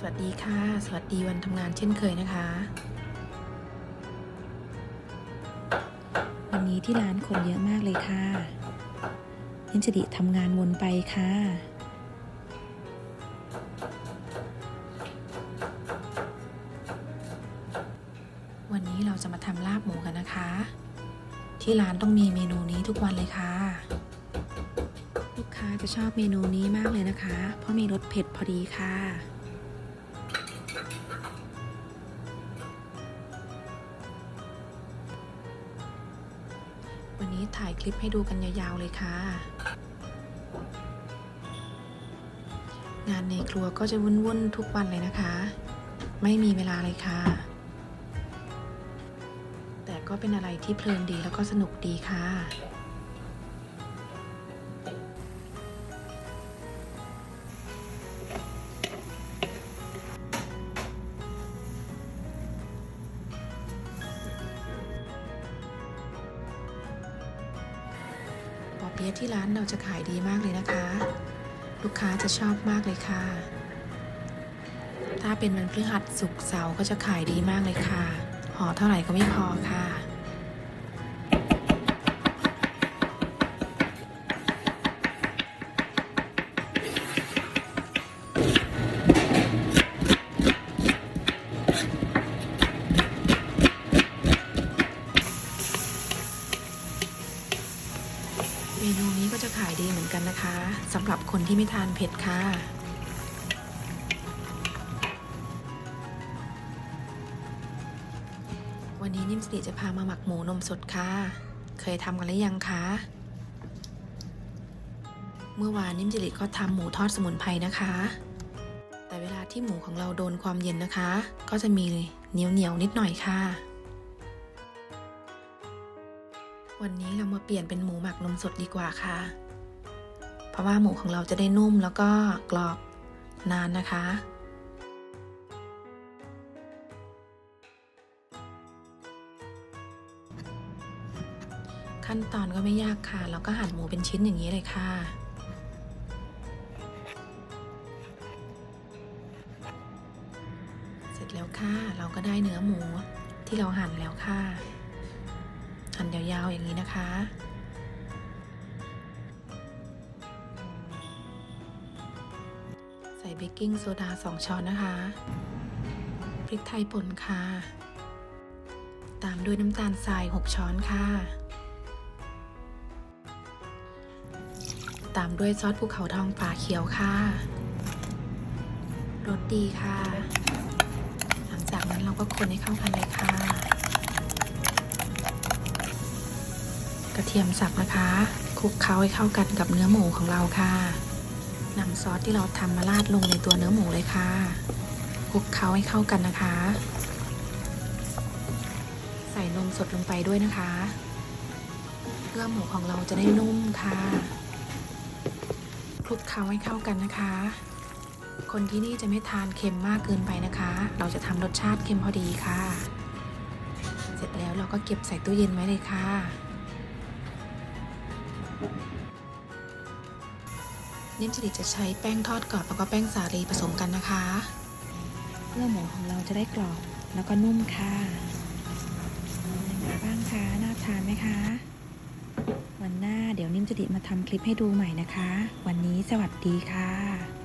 สวัสดีค่ะ สวัสดีวันทำงานเช่นเคยนะคะ วันนี้ที่ร้านคนเยอะมากเลยค่ะยินจดิทำงานวนไปค่ะวันนี้เราจะมาทำลาบหมูกันนะคะ ที่ร้านต้องมีเมนูนี้ทุกวันเลยค่ะ ลูกค้าจะชอบเมนูนี้มากเลยนะคะ เพราะมีรสเผ็ดพอดีค่ะ วันนี้ถ่ายคลิปให้ดูกันยาวๆเลยค่ะ งานในครัวก็จะวุ่นๆทุกวันเลยนะคะ ไม่มีเวลาเลยค่ะ แต่ก็เป็นอะไรที่เพลินดีแล้วก็สนุกดีค่ะ เปี๊ยะที่ร้านเราจะขายดีมากเลยนะคะ ลูกค้าจะชอบมากเลยค่ะ ถ้าเป็นวันพฤหัสศุกร์เสาร์ก็จะขายดีมากเลยค่ะห่อเท่าไหร่ก็ไม่พอค่ะ เมนูนี้ก็จะขายดีเหมือนกันนะคะสำหรับคนที่ไม่ทานเผ็ดค่ะวันนี้นิ่มสติจะพามาหมักหมูนมสดค่ะ เคยทำกันหรือยังคะ เมื่อวานนิ่มจิริก็ทำหมูทอดสมุนไพรนะคะ แต่เวลาที่หมูของเราโดนความเย็นนะคะ ก็จะมีเหนียวเหนียวนิดหน่อยค่ะ วันนี้เรามาเปลี่ยนเป็นหมูหมักนมสดดีกว่าค่ะ เพราะว่าหมูของเราจะได้นุ่มแล้วก็กรอบนานนะคะ ขั้นตอนก็ไม่ยากค่ะ เราก็หั่นหมูเป็นชิ้นอย่างนี้เลยค่ะเสร็จแล้วค่ะ เราก็ได้เนื้อหมูที่เราหั่นแล้วค่ะ หั่นยาวๆอย่างนี้นะคะ ใส่เบกกิ้งโซดา 2 ช้อนนะคะ พริกไทยป่นค่ะ ตามด้วยน้ำตาลทราย 6 ช้อนค่ะ ตามด้วยซอสภูเขาทองป่าเขียวค่ะรสดีค่ะ หลังจากนั้นเราก็คนให้เข้ากันเลยค่ะ กระเทียมสับนะคะคลุกเคล้าให้เข้ากันกับเนื้อหมูของเราค่ะนำซอสที่เราทำมาราดลงในตัวเนื้อหมูเลยค่ะคลุกเคล้าให้เข้ากันนะคะ ใส่นมสดลงไปด้วยนะคะ เพื่อหมูของเราจะได้นุ่มค่ะคลุกเคล้าให้เข้ากันนะคะ คนที่นี่จะไม่ทานเค็มมากเกินไปนะคะ เราจะทำรสชาติเค็มพอดีค่ะ เสร็จแล้วเราก็เก็บใส่ตู้เย็นไว้เลยค่ะ นิ่มจริตจะใช้แป้งทอดกรอบแล้วก็แป้งสาลีผสมกันนะคะเพื่อหมูของเราจะได้กรอบแล้วก็นุ่มค่ะยังไงบ้างคะน่าทานไหมคะ วันหน้าเดี๋ยวนิ่มจะดิมาทำคลิปให้ดูใหม่นะคะ วันนี้สวัสดีค่ะ